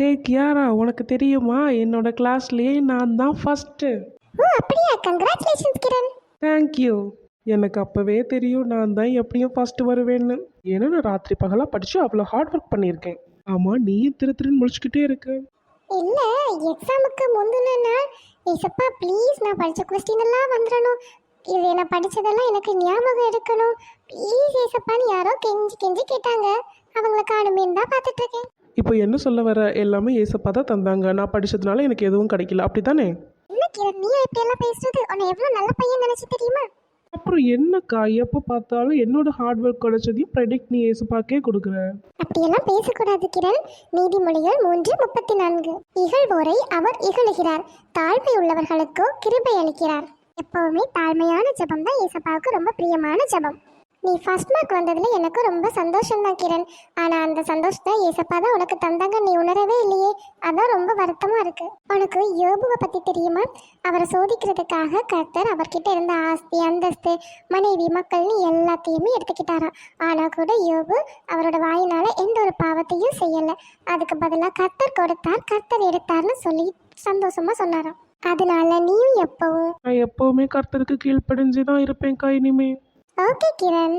ஹே கியாரா உனக்கு தெரியுமா? என்னோட கிளாஸ்லேயே நான் தான் ஃபஸ்ட்டு ஓ அப்படியா? கங்க்ராச்சுலேஷன்ஸ் கிரண். தேங்க்யூ எனக்கு அப்போவே தெரியும் நான் தான் எப்படியும் ஃபஸ்ட்டு வருவேன்னு. ஏன்னா நான் ராத்திரி பகலாக படித்து அவ்வளோ ஹார்ட் ஒர்க் பண்ணியிருக்கேன். ஆமாம் நீயும் திரு திருன்னு முடிச்சுக்கிட்டே இருக்க. இல்ல எக்ஸாமுக்கு முந்தின நாள் ஏசப்பா ப்ளீஸ் நான் படிச்ச கொஸ்டின் எல்லாம் வந்துடணும் இது நான் படிச்சதெல்லாம் எனக்கு ஞாபகம் இருக்கணும் ப்ளீஸ் ஏசப்பான்னு யாரோ கெஞ்சி கெஞ்சி கேட்டாங்க. அவங்கள காணுமேன்னு தான் பார்த்துட்டு இருக்கேன். இப்போ என்ன சொல்ல வர? எல்லாமே ஏசப்பா தான் தந்தாங்க. நான் படித்ததுனால எனக்கு எதுவும் கிடைக்கல. அப்படி தானே என்ன கிரண் நீ இப்படி எல்லாம் பேசுறது? உன்னை எவ்வளவு நல்ல பையன் நினைச்சு தெரியுமா? அப்புறம் என்னக்கா? எப்போ பார்த்தாலும் என்னோட ஹார்ட் ஒர்க் கிடைச்சதையும் ப்ரெடிக்ட் நீ ஏசப்பாக்கே கொடுக்குற. அப்படியெல்லாம் பேசக்கூடாது கிரண் நீதிமொழிகள் மூன்று முப்பத்தி நான்கு. இகழ்வோரை அவர் இகழுகிறார். தாழ்மை உள்ளவர்களுக்கோ கிருபை அளிக்கிறார். எப்பவுமே தாழ்மையான ஜெபம் தான் ஏசப்பாவுக்கு ரொம்ப பிரியமான ஜெபம். நீ ஃபர்ஸ்ட் மார்க் வந்ததில் எனக்கு ரொம்ப சந்தோஷம் தான் கிரண். ஆனால் அந்த சந்தோஷத்தை ஏசப்பா தான் உனக்கு தந்தாங்க. நீ உணரவே இல்லையே. அதான் ரொம்ப வருத்தமாக இருக்கு. உனக்கு யோபுவை பற்றி தெரியுமா? அவரை சோதிக்கிறதுக்காக கர்த்தர் அவர்கிட்ட இருந்த ஆஸ்தி அந்தஸ்து மனைவி மக்கள்னு எல்லாத்தையுமே எடுத்துக்கிட்டாராம். ஆனால் கூட யோபு அவரோட வாயினால் எந்த ஒரு பாவத்தையும் செய்யலை. அதுக்கு பதிலாக கர்த்தர் கொடுத்தார் கர்த்தர் எடுத்தார்னு சொல்லி சந்தோஷமாக சொன்னாராம். அதனால நீயும் எப்பவும் நான் எப்போவுமே கர்த்தருக்கு கீழ்ப்படிஞ்சு தான் இருப்பேன்க்கா இனிமே. ஓகே கிரண்